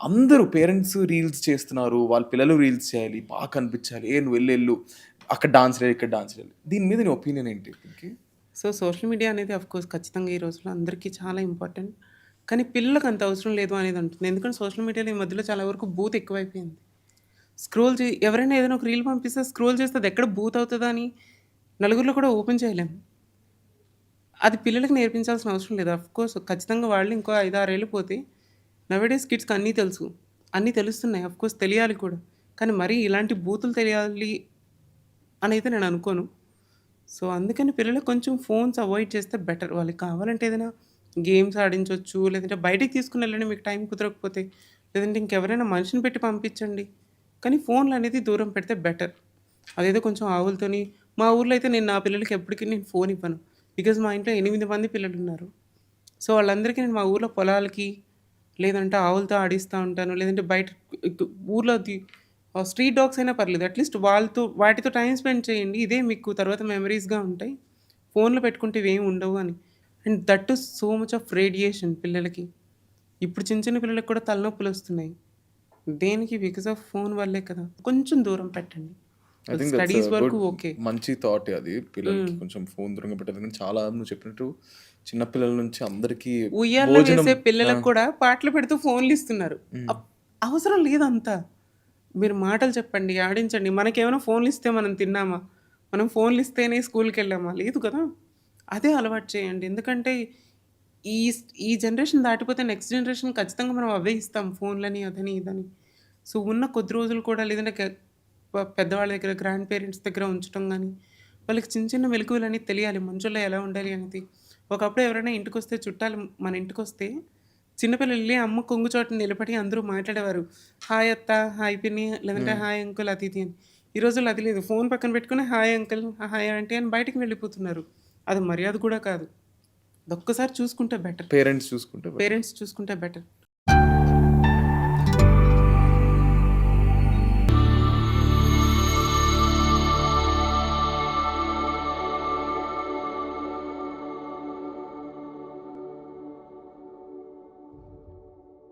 అందరూ parents reels చేస్తున్నారు. వాళ్ళ పిల్లలు రీల్స్ చేయాలి. బాగా కనిపించాలి. ఏ నువ్వు వెళ్ళెళ్ళు అక్కడ డాన్స్ లేదు ఇక్కడ డాన్స్ లేదు దీని మీద నీ ఒపీనియన్ ఏంటి పింకీ? సో, సోషల్ మీడియా అనేది ఆఫ్‌కోర్స్ ఖచ్చితంగా ఈ రోజుల్లో అందరికీ చాలా ఇంపార్టెంట్. కానీ పిల్లలకు అంత అవసరం లేదు అనేది అంటుంది ఎందుకంటే సోషల్ మీడియాలో ఈ మధ్యలో చాలా వరకు బూత్ ఎక్కువైపోయింది. స్క్రోల్ చే ఎవరైనా ఏదైనా ఒక రీల్ పంపిస్తే స్క్రోల్ చేస్తే అది ఎక్కడ బూత్ అవుతుందా అని నలుగురిలో కూడా ఓపెన్ చేయలేం. అది పిల్లలకి నేర్పించాల్సిన అవసరం లేదు. ఆఫ్‌కోర్స్ ఖచ్చితంగా వాళ్ళు ఇంకో ఐదు ఆరేళ్ళు పోతే నవడేస్ కిడ్స్‌కి అన్నీ తెలుసు. అన్నీ తెలుస్తున్నాయి. ఆఫ్‌కోర్స్ తెలియాలి కూడా. కానీ మరీ ఇలాంటి బూతులు తెలియాలి అని అయితే నేను అనుకోను. సో, అందుకని పిల్లలు కొంచెం ఫోన్స్ అవాయిడ్ చేస్తే బెటర్. వాళ్ళకి కావాలంటే ఏదైనా గేమ్స్ ఆడించవచ్చు లేదంటే బయటికి తీసుకుని వెళ్ళండి మీకు టైం కుదరకపోతే. లేదంటే ఇంకెవరైనా మనిషిని పెట్టి పంపించండి. కానీ ఫోన్లు అనేది దూరం పెడితే బెటర్. అదేదో కొంచెం ఆవులతోని మా ఊర్లో అయితే నేను నా పిల్లలకి ఎప్పటికీ నేను ఫోన్ ఇవ్వను. బికాజ్ మా ఇంట్లో ఎనిమిది మంది పిల్లలున్నారు. సో, వాళ్ళందరికీ నేను మా ఊర్లో పొలాలకి లేదంటే ఆవులతో ఆడిస్తా ఉంటాను. లేదంటే బయట ఊర్లో స్ట్రీట్ డాగ్స్ అయినా పర్లేదు. అట్‌లీస్ట్ వాళ్ళతో వాటితో టైం స్పెండ్ చేయండి. ఇదే మీకు తర్వాత మెమరీస్‌గా ఉంటాయి. ఫోన్‌లో పెట్టుకుంటే ఇవేమి ఉండవు అని. And that to so much of radiation పిల్లలకి. ఇప్పుడు చిన్న చిన్న పిల్లలకి కూడా తలనొప్పులు వస్తున్నాయి దేనికి? బికాస్ ఆఫ్ ఫోన్ వల్లే కదా! కొంచెం దూరం పెట్టండి. స్టడీస్ వరకు ఓకే. మంచి థాటే అది. పిల్లలకి హ్మ్. కొంచెం ఫోన్ దూరంగా పెట్టాలి. కానీ చాలా నువ్వు చెప్పినట్టు చిన్న పిల్లల నుంచి అందరికీ వేసే ఆ! పిల్లలకు కూడా పాటలు పెడుతూ ఫోన్‌లు ఇస్తున్నారు. అప్ అవసరం లేదంతా. మీరు మాటలు చెప్పండి, ఆడించండి. మనకేమైనా ఫోన్‌లు ఇస్తే మనం తిన్నామా? మనం ఫోన్‌లు ఇస్తేనే స్కూల్‌కెళ్ళామా? లేదు కదా! అదే అలవాటు చేయండి. ఎందుకంటే ఈ ఈ జనరేషన్ దాటిపోతే నెక్స్ట్ జనరేషన్ ఖచ్చితంగా మనం అవే ఇస్తాం. ఫోన్‌లని, అదని, ఇదని. సో, ఉన్న కొద్ది రోజులు కూడా లేదంటే పెద్దవాళ్ళ దగ్గర, గ్రాండ్ పేరెంట్స్ దగ్గర ఉంచడం గానీ, వాళ్ళకి చిన్న చిన్న మెళకువలనేవి తెలియాలి. మనుషుల్లో ఎలా ఉండాలి అనేది. ఒకప్పుడు ఎవరైనా ఇంటికొస్తే చుట్టాలు మన ఇంటికొస్తే చిన్నపిల్లలు ఎళ్ళి అమ్మ కొంగు చాటున నిలబడి అందరూ మాట్లాడేవారు. హాయ్ అత్త, హాయ్ పిన్ని లేదంటే. హాయ్ అంకుల్ అది ఇది అని. ఈ రోజుల్లో అది లేదు. ఫోన్ పక్కన పెట్టుకొని హాయ్ అంకుల్, హాయ్ ఆంటీ అని బయటికి వెళ్ళిపోతున్నారు. అది మర్యాద కూడా కాదు. అదొక్కసారి చూసుకుంటే బెటర్. పేరెంట్స్ చూసుకుంటే. పేరెంట్స్ చూసుకుంటే బెటర్.